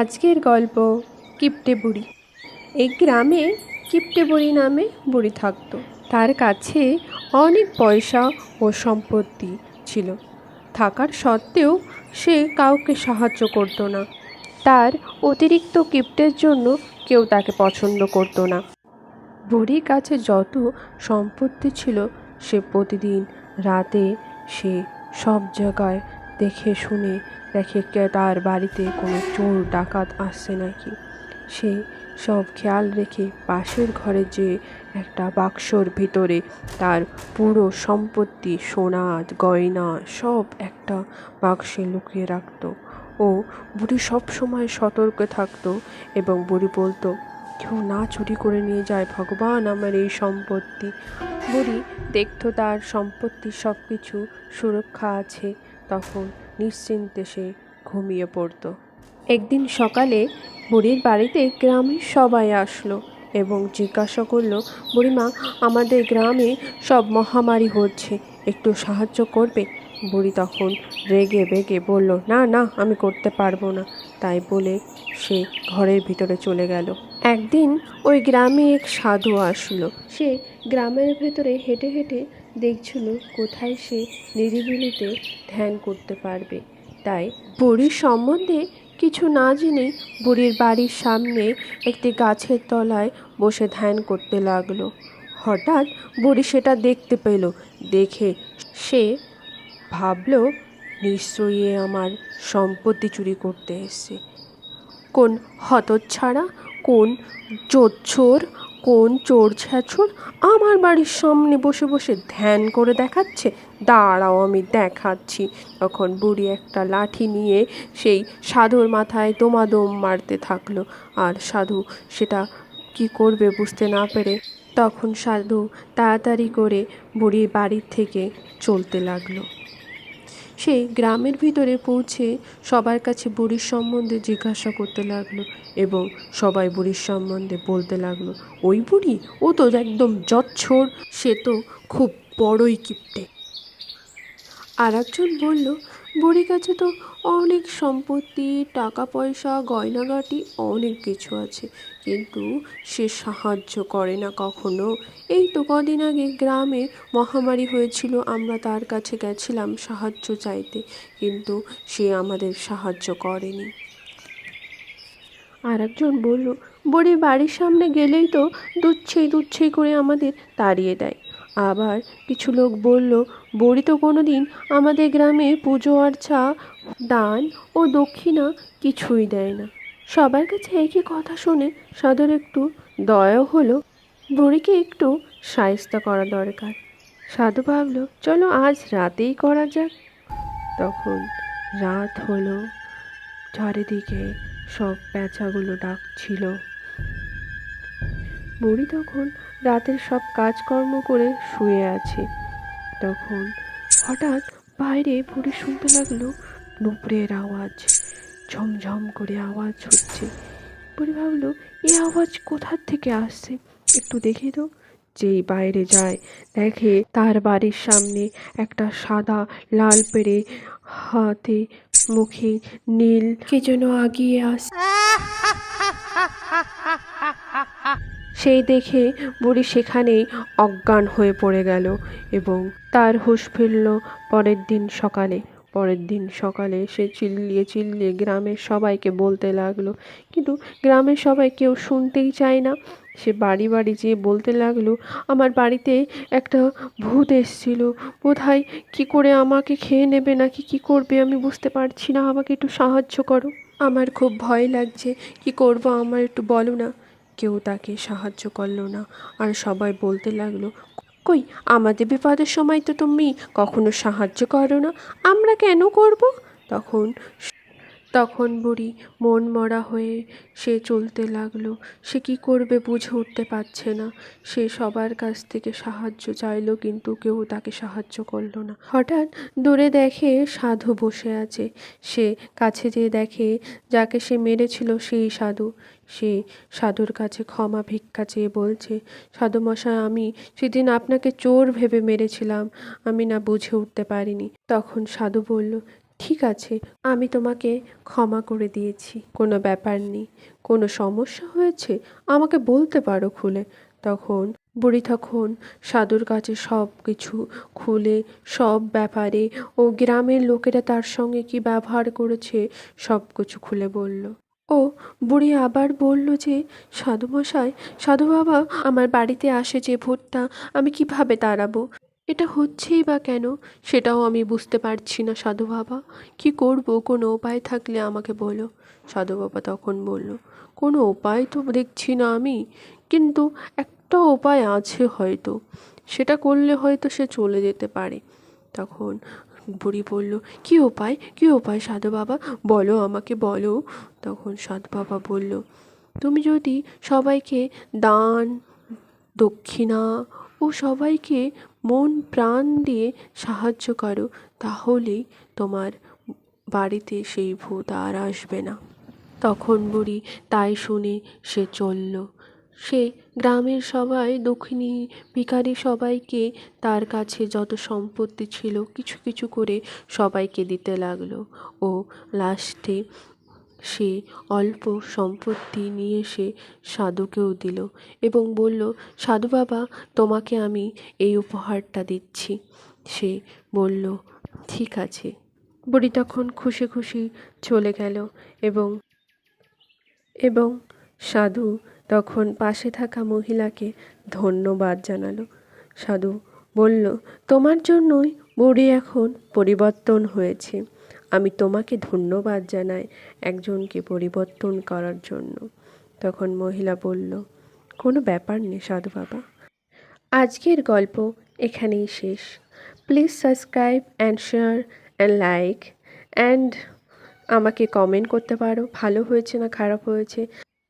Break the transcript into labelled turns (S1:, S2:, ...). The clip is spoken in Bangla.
S1: আজকের গল্প কিপটে বুড়ি। এই গ্রামে কিপটে বুড়ি নামে বুড়ি থাকতো। তার কাছে অনেক পয়সা ও সম্পত্তি ছিল। থাকার সত্ত্বেও সে কাউকে সাহায্য করতো না। তার অতিরিক্ত কিপ্টের জন্য কেউ তাকে পছন্দ করতো না। বুড়ির কাছে যত সম্পত্তি ছিল, সে প্রতিদিন রাতে সে সব জায়গায় দেখে শুনে দেখে তার বাড়িতে কোনো চোর ডাকাত আসছে নাকি? সে সব খেয়াল রেখে পাশের ঘরে যে একটা বাক্সর ভিতরে তার পুরো সম্পত্তি, সোনা, গয়না সব একটা বাক্সে লুকিয়ে রাখতো। ও বুড়ি সব সময় সতর্ক থাকতো এবং বুড়ি বলতো, কেউ না চুরি করে নিয়ে যায় ভগবান আমার এই সম্পত্তি। বুড়ি দেখতো তার সম্পত্তি সব কিছু সুরক্ষা আছে। তখন নিশ্চিন্তে সে ঘুমিয়ে পড়তো। একদিন সকালে বুড়ির বাড়িতে গ্রামের সবাই আসলো এবং জিজ্ঞাসা করল, বুড়িমা, আমাদের গ্রামে সব মহামারী হচ্ছে, একটু সাহায্য করবে? বুড়ি তখন রেগে বেগে বলল, না না, আমি করতে পারব না। তাই বলে সে ঘরের ভিতরে চলে গেল। একদিন ওই গ্রামে এক সাধু আসলো। সে গ্রামের ভেতরে হেঁটে হেঁটে দেখছিল কোথায় সে নিরিবিলিতে ধ্যান করতে পারবে। তাই বুড়ির সম্বন্ধে কিছু না জেনে বুড়ির বাড়ির সামনে একটি গাছের তলায় বসে ধ্যান করতে লাগল। হঠাৎ বুড়ি সেটা দেখতে পেল। দেখে সে ভাবলো, নিশ্চয়ই আমার সম্পত্তি চুরি করতে এসছে। কোন হতচ্ছাড়া, কোন চোর কোন চোর ছ্যাচোর আমার বাড়ির সামনে বসে বসে ধ্যান করে দেখাচ্ছে? দাঁড়াও, আমি দেখাচ্ছি। তখন বুড়ি একটা লাঠি নিয়ে সেই সাধুর মাথায় দোমাদম মারতে থাকল। আর সাধু সেটা কি করবে বুঝতে না পেরে তখন সাধু তাড়াতাড়ি করে বুড়ির বাড়ির থেকে চলতে লাগল। সে গ্রামের ভিতরে পৌঁছে সবার কাছে বুড়ির সম্বন্ধে জিজ্ঞাসা করতে লাগল এবং সবাই বুড়ির সম্বন্ধে বলতে লাগল, ওই বুড়ি? ও তো একদম জচ্ছর। সে তো খুব বড়ই কিপটে। আর একজন বলল বুড়ির কাছে তো অনেক সম্পত্তি টাকা পয়সা গয়নাগাটি, অনেক কিছু আছে। কিন্তু সে সাহায্য করে না কখনো। এই তো কদিন আগে গ্রামে মহামারী হয়েছিল, আমরা তার কাছে গেছিলাম সাহায্য চাইতে। কিন্তু সে আমাদের সাহায্য করেনি। আর একজন বলল, বুড়ি বাড়ির সামনে গেলেই তো দুচ্ছেই দুচ্ছেই করে আমাদের তাড়িয়ে দেয়। আবার কিছু লোক বলল, বুড়ি তো কোনো দিন আমাদের গ্রামে পুজো, আর্চা, দান ও দক্ষিণা কিছুই দেয় না। সবার কাছে একই কথা শুনে সাধুর একটু দয়াও হলো। বুড়িকে একটু সায়স্তা করা দরকার। সাধু ভাবলো, চলো আজ রাতেই করা যাক। তখন রাত হলো। চারিদিকে সব প্যাঁচাগুলো ডাকছিল। বুড়ি তখন রাতের সব কাজকর্ম করে শুয়ে আছে। তখন হঠাৎ বাইরে বুড়ি শুনতে লাগল নুপুরের আওয়াজ। ঝমঝম করে আওয়াজ হচ্ছে। বুড়ি ভাবলো, এ আওয়াজ কোথার থেকে আসছে? একটু দেখে তো। যেই বাইরে যায়, দেখে তার বাড়ির সামনে একটা সাদা, লাল পেড়ে হাতে মুখে নীল কে যেন আগিয়ে আস সেই দেখে বুড়ি সেখানেই অজ্ঞান হয়ে পড়ে গেল এবং তার হুঁশ ফিরল পরের দিন সকালে। পরের দিন সকালে সে চিল্লিয়ে চিল্লিয়ে গ্রামের সবাইকে বলতে লাগল। কিন্তু গ্রামের সবাই কেউ শুনতেই চায় না। সে বাড়ি বাড়ি যেয়ে বলতে লাগল, আমার বাড়িতে একটা ভূত এসেছিল। বোধহয় কী করে আমাকে খেয়ে নেবে নাকি কি করবে আমি বুঝতে পারছি না। আমাকে একটু সাহায্য করো। আমার খুব ভয় লাগছে। কি করব আমার একটু বলো না। কেউ তাকে সাহায্য করল না। আর সবাই বলতে লাগল, কই, আমাদের বিপদের সময় তো তুমি কখনো সাহায্য করো না, আমরা কেন করব? তখন তখন বুড়ি মন মরা হয়ে সে চলতে লাগল। সে কি করবে বুঝে উঠতে পারছে না। সে সবার কাছ থেকে সাহায্য চাইলো কিন্তু কেউ তাকে সাহায্য করল না। হঠাৎ দূরে দেখে সাধু বসে আছে। সে কাছে যেয়ে দেখে যাকে সে মেরেছিল সেই সাধু। সে সাধুর কাছে ক্ষমা ভিক্ষা চেয়ে বলছে, সাধু মশাই, আমি সেদিন আপনাকে চোর ভেবে মেরেছিলাম। আমি না বুঝে উঠতে পারিনি। তখন সাধু বলল ঠিক আছে, আমি তোমাকে ক্ষমা করে দিয়েছি। কোনো ব্যাপার নেই। কোনো সমস্যা হয়েছে? আমাকে বলতে পারো খুলে। তখন বুড়ি তখন সাধুর কাছে সব কিছু খুলে, সব ব্যাপারে ও গ্রামের লোকেরা তার সঙ্গে কি ব্যবহার করেছে, সব কিছু খুলে বলল। ও, বুড়ি আবার বলল যে সাধু মশাই সাধু বাবা আমার বাড়িতে আসে যে ভূতটা, আমি কীভাবে তাড়াবো? এটা হচ্ছেই বা কেন? সেটাও আমি বুঝতে পারছি না, সাধু বাবা। কি করব? কোনো উপায় থাকলে আমাকে বলো। সাধু বাবা তখন বলল, কোনো উপায় তো দেখছি না আমি, কিন্তু একটা উপায় আছে হয়তো। সেটা করলে হয়তো সে চলে যেতে পারে। তখন বুড়ি বলল, কী উপায়? কী উপায় সাধু বাবা? বলো আমাকে, বলো। তখন সাধু বাবা বলল, তুমি যদি সবাইকে দান, দক্ষিণা ও সবাইকে মন, প্রাণ দিয়ে সাহায্য করো, তাহলেই তোমার বাড়িতে সেই ভূত আর আসবে না। তখন বুড়ি তাই শুনে সে চলল। সে গ্রামের সবাই দক্ষিণী ভিখারি সবাইকে তার কাছে যত সম্পত্তি ছিল, কিছু কিছু করে সবাইকে দিতে লাগল ও লাস্টে সে অল্প সম্পত্তি নিয়ে সে সাধুকেও দিল এবং বলল, সাধু বাবা, তোমাকে আমি এই উপহারটা দিচ্ছি। সে বলল, ঠিক আছে। বুড়ি তখন খুশি খুশি চলে গেল এবং এবং সাধু তখন পাশে থাকা মহিলাকে ধন্যবাদ জানালো। সাধু বলল, তোমার জন্যই বুড়ি এখন পরিবর্তন হয়েছে। আমি তোমাকে ধন্যবাদ জানাই একজনকে পরিবর্তন করার জন্য। তখন মহিলা বলল, কোনো ব্যাপার নেই সাধু বাবা। আজকের গল্প এখানেই শেষ। Please subscribe and share and like and আমাকে কমেন্ট করতে পারো। ভালো হয়েছে না খারাপ হয়েছে?